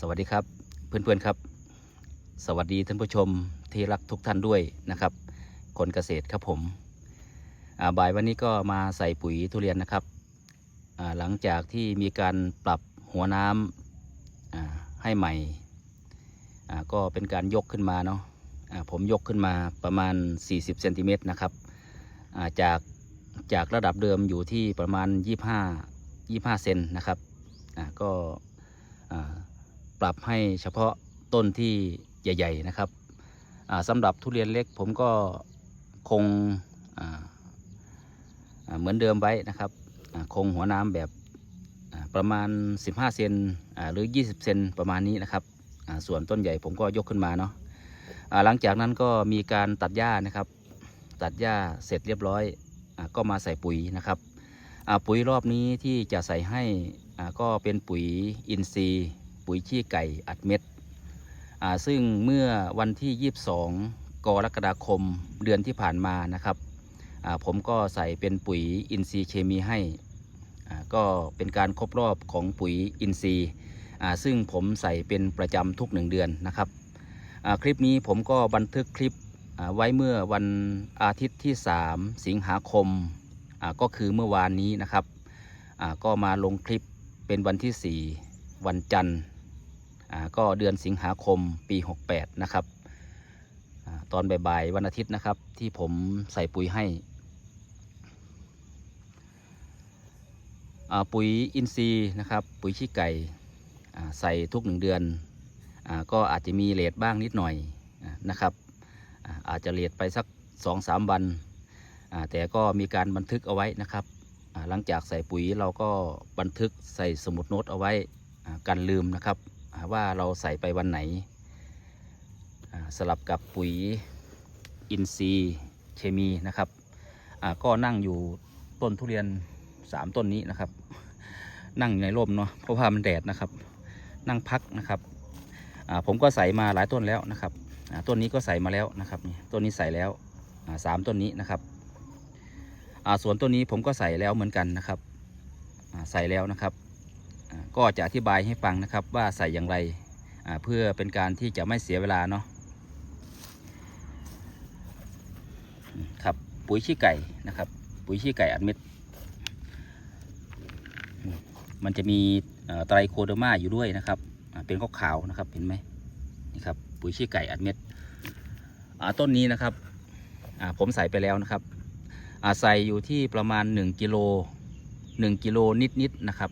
สวัสดีครับเพื่อนๆครับ สวัสดีท่านผู้ชมที่รักทุกท่านด้วยนะครับ คนเกษตรครับผมบ่ายวันนี้ก็มาใส่ปุ๋ยทุเรียนนะครับหลังจากที่มีการปรับหัวน้ำให้ใหม่ก็เป็นการยกขึ้นมาเนาะผมยกขึ้นมาประมาณ 40เซนติเมตรนะครับจากจากระดับเดิมอยู่ที่ประมาณ 25 25เซนนะครับก็ ปรับให้เฉพาะต้นที่ใหญ่ ๆนะครับสำหรับทุเรียนเล็กผมก็คงเหมือนเดิมไว้นะครับคงหัวน้ำแบบประมาณ 15 เซนหรือ 20 เซนประมาณนี้นะครับส่วนต้นใหญ่ผมก็ยกขึ้นมาเนาะหลังจากนั้นก็มีการตัดหญ้านะครับ ตัดหญ้าเสร็จเรียบร้อยอก็มาใส่ปุ๋ยนะครับปุ๋ยรอบนี้ที่จะใส่ให้ก็เป็นปุ๋ยอินทรีย์ ปุ๋ยขี้ไก่อัดเม็ดซึ่งเมื่อวันที่ 22 กรกฎาคมเดือนที่ผ่านมานะครับผมก็ใส่เป็นปุ๋ยอินทรีย์เคมีให้ ก็เป็นการครบรอบของปุ๋ยอินทรีย์ซึ่งผมใส่เป็นประจำทุกหนึ่งเดือนนะครับคลิปนี้ผมก็บันทึกคลิปไว้เมื่อวันอาทิตย์ที่ 3 สิงหาคมก็คือเมื่อวานนี้นะครับก็มาลงคลิปเป็นวันที่ 4 วันจันทร์ ก็เดือนสิงหาคมปี 68 นะครับอตอนบ่ายๆวันอาทิตย์นะครับ ที่ผมใส่ปุ๋ยให้ ปุ๋ยอินทรีย์นะครับ ปุ๋ยขี้ไก่ใส่ทุกหนึ่งเดือนอก็อาจจะมีเลทบ้างนิดหน่อยนะครับอาจจะเลทไปสัก 2-3 วัน แต่ก็มีการบันทึกเอาไว้นะครับหลังจากใส่ปุ๋ยเราก็บันทึกใส่สมุดโน้ตเอาไว้กันลืมนะครับ ว่าเราใส่ไปวันไหน สลับกับปุ๋ยอินทรีย์เคมีนะครับก็นั่งอยู่ต้นทุเรียนสามต้นนี้นะครับ นั่งอยู่ในร่มเนาะเพราะว่ามันแดดนะครับ นั่งพักนะครับผมก็ใส่มาหลายต้นแล้วนะครับต้นนี้ก็ใส่มาแล้วนะครับต้นนี้ใส่แล้วสามต้นนี้นะครับส่วนต้นนี้ผมก็ใส่แล้วเหมือนกันนะครับใส่แล้วนะครับ ก็จะอธิบายให้ฟังนะครับว่าใส่อย่างไรเพื่อเป็นการที่จะไม่เสียเวลาเนาะครับปุ๋ยขี้ไก่นะครับ ปุ๋ยขี้ไก่อัดเม็ด มันจะมีไตรโคเดอร์มาอยู่ด้วยนะครับเป็นขาวๆนะครับเห็นไหมนี่ครับปุ๋ยขี้ไก่อัดเม็ดต้นนี้นะครับผมใส่ไปแล้วนะครับใส่อยู่ที่ประมาณ 1กิโล1กิโลนิดๆนะครับ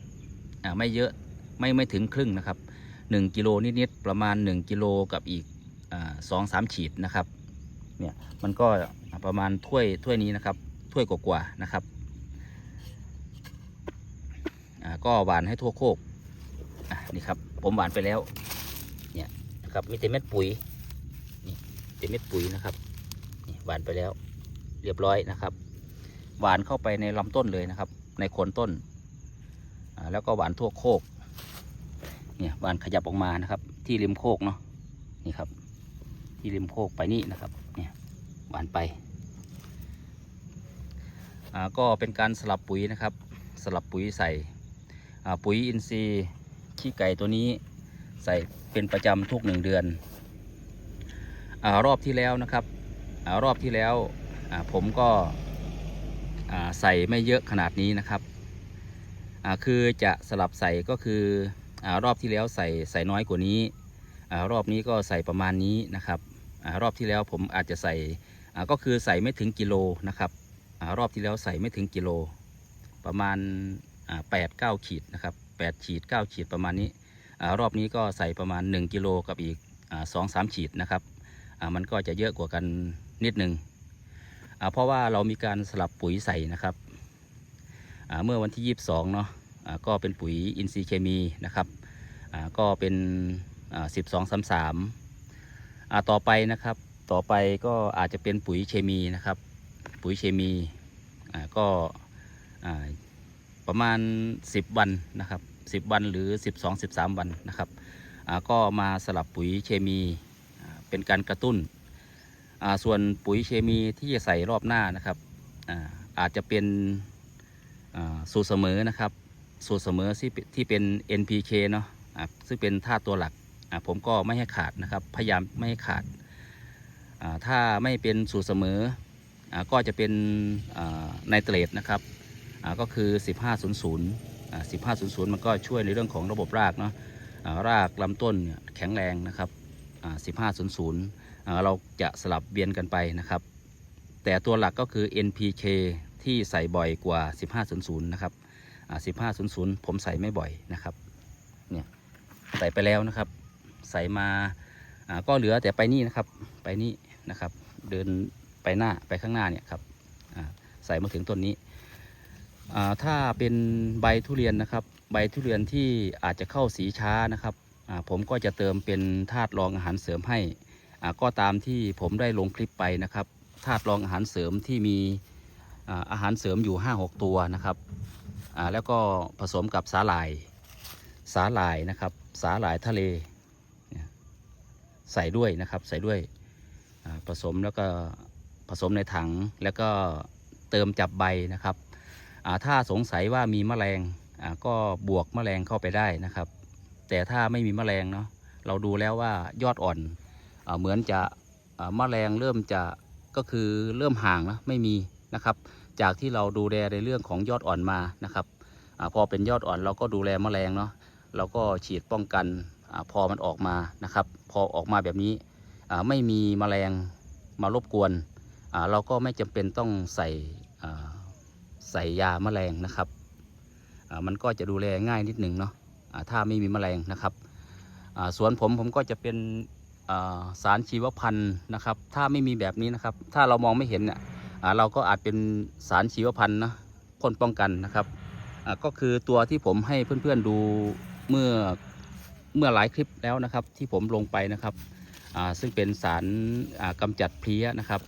ไม่เยอะไม่ไม่ถึงครึ่งนะครับ 1 กิโลนิดๆประมาณ 1 กิโลกับอีกสองสามฉีดนะครับเนี่ยมันก็ประมาณถ้วยถ้วยนี้นะครับถ้วยกว่าๆนะครับก็หวานให้ทั่วโคกนี่ครับผมหวานไปแล้วเนี่ยนะครับมีแต่เม็ดปุ๋ยนี่แต่เม็ดปุ๋ยนะครับนี่หวานไปแล้วเรียบร้อยนะครับ หวานเข้าไปในลำต้นเลยนะครับ ในโคนต้น แล้วก็หวานทั่วโคกเนี่ยหวานขยับออกมานะครับ ที่ริมโคกเนาะนี่ครับ ที่ริมโคกไปนี่นะครับเนี่ยหวานไปก็เป็นการสลับปุ๋ยนะครับ สลับปุ๋ยใส่ปุ๋ยอินทรีย์ขี้ไก่ตัวนี้ใส่เป็นประจำทุกหนึ่งเดือนอรอบที่แล้วนะครับอรอบที่แล้วผมก็ใส่ไม่เยอะขนาดนี้นะครับ อ่าคือจะสลับใส่ก็คืออารอบที่แล้วใส่ใส่น้อยกว่านี้อารอบนี้ก็ใส่ประมาณนี้นะครับอารอบที่แล้วผมอาจจะใส่อ่าก็คือใส่ไม่ถึงกิโลนะครับอารอบที่แล้วใส่ไม่ถึงกิโล ประมาณแปดเก้าขีดนะครับแปดขีดเก้าขีดประมาณนี้อารอบนี้ก็ใส่ประมาณ 1กิโลกับอีกสองสามขีดนะครับอ่ามันก็จะเยอะกว่ากันนิดนึงอ่าเพราะว่าเรามีการสลับปุ๋ยใส่นะครับ เมื่อวันที่ 22 เนาะอ่าก็เป็นปุ๋ยอินทรีย์เคมีนะครับก็เป็น 12 33อ่าต่อไปนะครับต่อไปก็อาจจะเป็นปุ๋ยเคมีนะครับ ปุ๋ยเคมีก็ประมาณ 10 วันนะครับ 10 วันหรือ 12 13 วันนะครับก็มาสลับปุ๋ยเคมีเป็นการกระตุ้น ส่วนปุ๋ยเคมีที่จะใส่รอบหน้านะครับอาจจะเป็น สูตรเสมอนะครับ สูตรเสมอที่ที่เป็น NPK เนาะซึ่งเป็นธาตุตัวหลักผมก็ไม่ให้ขาดนะครับ พยายามไม่ให้ขาด ถ้าไม่เป็นสูตรเสมออก็จะเป็นไนเตรตนะครับอ่าก็คือ 1500อ่า1500 มันก็ช่วยในเรื่องของระบบรากเนาะรากลำต้นแข็งแรงนะครับอ่า1500 เราจะสลับเวียนกันไปนะครับ แต่ตัวหลักก็คือ NPK ที่ใส่บ่อยกว่า 1500 นะครับอ่า1500 ผมใส่ไม่บ่อยนะครับเนี่ยใส่ไปแล้วนะครับ ใส่มาอ่าก็เหลือแต่ไปนี่นะครับไปนี่นะครับ เดินไปหน้าไปข้างหน้าเนี่ยครับอ่าใส่มาถึงต้นนี้อ่าถ้าเป็นใบทุเรียนนะครับ ใบทุเรียนที่อาจจะเข้าสีช้านะครับอ่าผมก็จะเติมเป็นธาตุรองอาหารเสริมให้อ่าก็ตามที่ผมได้ลงคลิปไปนะครับธาตุรองอาหารเสริมที่มี อาหารเสริมอยู่ 5-6 ตัวนะครับแล้วก็ผสมกับสาหร่ายสาหร่ายนะครับสาหร่ายทะเลใส่ด้วยนะครับใส่ด้วยผสมแล้วก็ผสมในถังแล้วก็เติมจับใบนะครับถ้าสงสัยว่ามีแมลงก็บวกแมลงเข้าไปได้นะครับ แต่ถ้าไม่มีแมลงเนาะเราดูแล้วว่ายอดอ่อนอเหมือนจะแมลงเริ่มจะก็คือเริ่มห่างนะไม่มี นะครับ จากที่เราดูแลในเรื่องของยอดอ่อนมานะครับอพอเป็นยอดอ่อนเราก็ดูแลแมลงเนาะเราก็ฉีดป้องกันอพอมันออกมานะครับ พอออกมาแบบนี้ไม่มีแมลงมารบกวนเราก็ไม่จำเป็นต้องใส่ใส่ยาแมลงนะครับมันก็จะดูแลง่ายนิดหนึ่งเนาะถ้าไม่มีแมลงนะครับสวนผมผมก็จะเป็นสารชีวพันธุ์นะครับ ถ้าไม่มีแบบนี้นะครับ ถ้าเรามองไม่เห็นเนี่ย เราก็อาจเป็นสารชีวพันธุ์นะพ่นป้องกันนะครับก็คือตัวที่ผมให้เพื่อนๆดูเมื่อเมื่อหลายคลิปแล้วนะครับที่ผมลงไปนะครับซึ่งเป็นสารอ่ากำจัดเพลี้ยนะครับ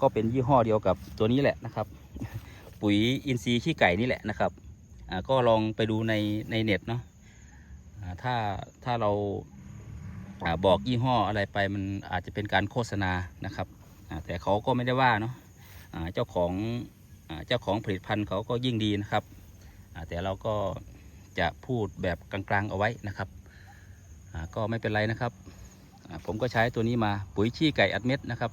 ก็เป็นยี่ห้อเดียวกับตัวนี้แหละนะครับ ปุ๋ยอินทรีย์ขี้ไก่นี่แหละนะครับก็ลองไปดูในในเน็ตเนาะถ้าถ้าเราอบอกยี่ห้ออะไรไปมันอาจจะเป็นการโฆษณานะครับแต่เขาก็ไม่ได้ว่าเนาะ เจ้าของเจ้าของผลิตภัณฑ์เขาก็ยิ่งดีนะครับแต่เราก็จะพูดแบบกลางๆเอาไว้นะครับก็ไม่เป็นไรนะครับ ผมก็ใช้ตัวนี้มาปุ๋ยชี้ไก่อัดเม็ดนะครับ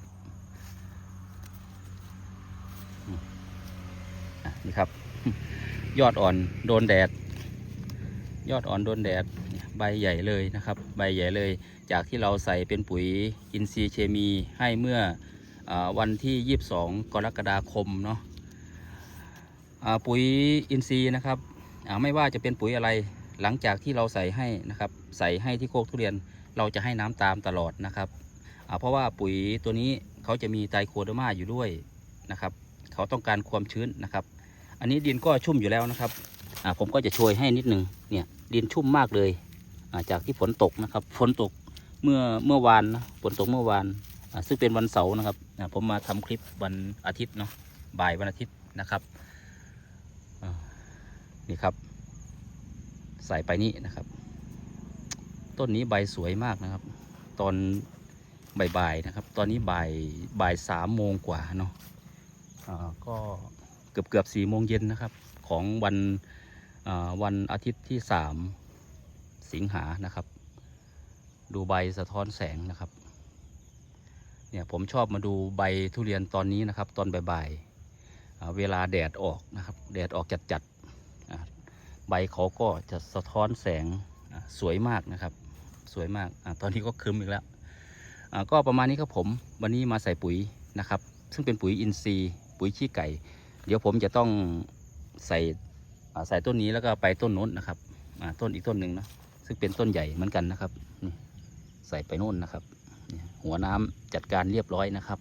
นี่ครับ ยอดอ่อนโดนแดด ยอดอ่อนโดนแดดใบใหญ่เลยนะครับ ใบใหญ่เลย จากที่เราใส่เป็นปุ๋ยอินทรีย์เคมีให้เมื่อ วันที่ 22 กรกฎาคมเนาะปุ๋ยอินทรีย์นะครับไม่ว่าจะเป็นปุ๋ยอะไรหลังจากที่เราใส่ให้นะครับ ใส่ให้ที่โคกทุเรียนเราจะให้น้ำตามตลอดนะครับเพราะว่าปุ๋ยตัวนี้เขาจะมีไตรโคเดอร์มาอยู่ด้วยนะครับ เขาต้องการความชื้นนะครับ อันนี้ดินก็ชุ่มอยู่แล้วนะครับผมก็จะช่วยให้นิดนึงเนี่ยดินชุ่มมากเลยาจากที่ฝนตกนะครับ ฝนตกเมื่อเมื่อวานนะฝนตกเมื่อวาน ซึ่งเป็นวันเสาร์นะครับผมมาทำคลิปวันอาทิตย์เนาะบ่ายวันอาทิตย์นะครับนี่ครับ ใส่ไปนี่นะครับ ต้นนี้ใบสวยมากนะครับ ตอนบ่ายๆนะครับ ตอนนี้บ่ายบ่ายสามโมงกว่าเนาะก็เกือบเกือบสี่โมงเย็นนะครับ ของวันวันอาทิตย์ที่สามสิงหานะครับ ดูใบสะท้อนแสงนะครับ เนี่ยผมชอบมาดูใบทุเรียนตอนนี้นะครับ ตอนบ่ายๆเวลาแดดออกนะครับ แดดออกจัดๆใบเขาก็จะสะท้อนแสงสวยมากนะครับ สวยมากอตอนนี้ก็ครึ้มอีกแล้วก็ประมาณนี้ครับผมวันนี้มาใส่ปุ๋ยนะครับ ซึ่งเป็นปุ๋ยอินทรีย์ปุ๋ยขี้ไก่ เดี๋ยวผมจะต้องใส่ใส่ต้นนี้แล้วก็ไปต้นโน้นนะครับต้นอีกต้นหนึ่งนะซึ่งเป็นต้นใหญ่เหมือนกันนะครับนี่ใส่ไปโน่นนะครับ หัวน้ำจัดการเรียบร้อยนะครับ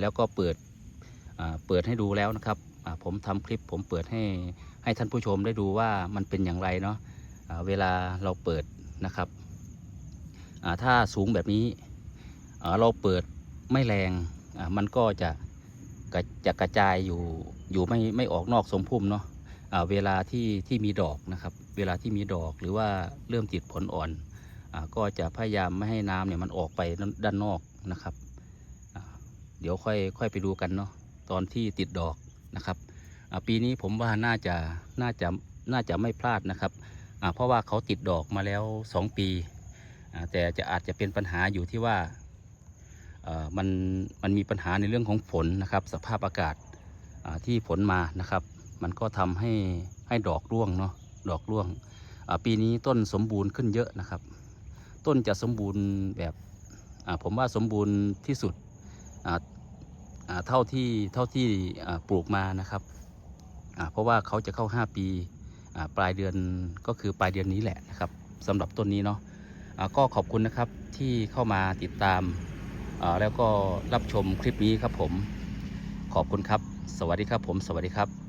แล้วก็เปิดเปิดให้ดูแล้วนะครับผมทำคลิปผมเปิดให้ให้ท่านผู้ชมได้ดูว่ามันเป็นอย่างไรเนาะเวลาเราเปิดนะครับถ้าสูงแบบนี้เราเปิดไม่แรงมันก็จะจะกระจายอยู่อยู่ไม่ไม่ออกนอกสมพุ่มเนาะเวลาที่ที่มีดอกนะครับ เวลาที่มีดอกหรือว่าเริ่มติดผลอ่อน ก็จะพยายามไม่ให้น้ำเนี่ยมันออกไปด้านนอกนะครับ เดี๋ยวค่อยค่อยไปดูกันเนาะตอนที่ติดดอกนะครับปีนี้ผมว่าน่าจะน่าจะน่าจะไม่พลาดนะครับเพราะว่าเขาติดดอกมาแล้ว 2 ปี แต่จะอาจจะเป็นปัญหาอยู่ที่ว่ามันมันมีปัญหาในเรื่องของฝนนะครับ สภาพอากาศที่ฝนมานะครับ มันก็ทำให้ให้ดอกร่วงเนาะดอกร่วงปีนี้ต้นสมบูรณ์ขึ้นเยอะนะครับ ต้นจะสมบูรณ์แบบผมว่าสมบูรณ์ที่สุดเท่าที่เท่าที่ปลูกมานะครับเพราะว่าเขาจะเข้า 5 ปีปลายเดือนก็คือปลายเดือนนี้แหละนะครับสำหรับต้นนี้เนาะก็ขอบคุณนะครับที่เข้ามาติดตามแล้วก็รับชมคลิปนี้ครับผมขอบคุณครับ สวัสดีครับผม สวัสดีครับ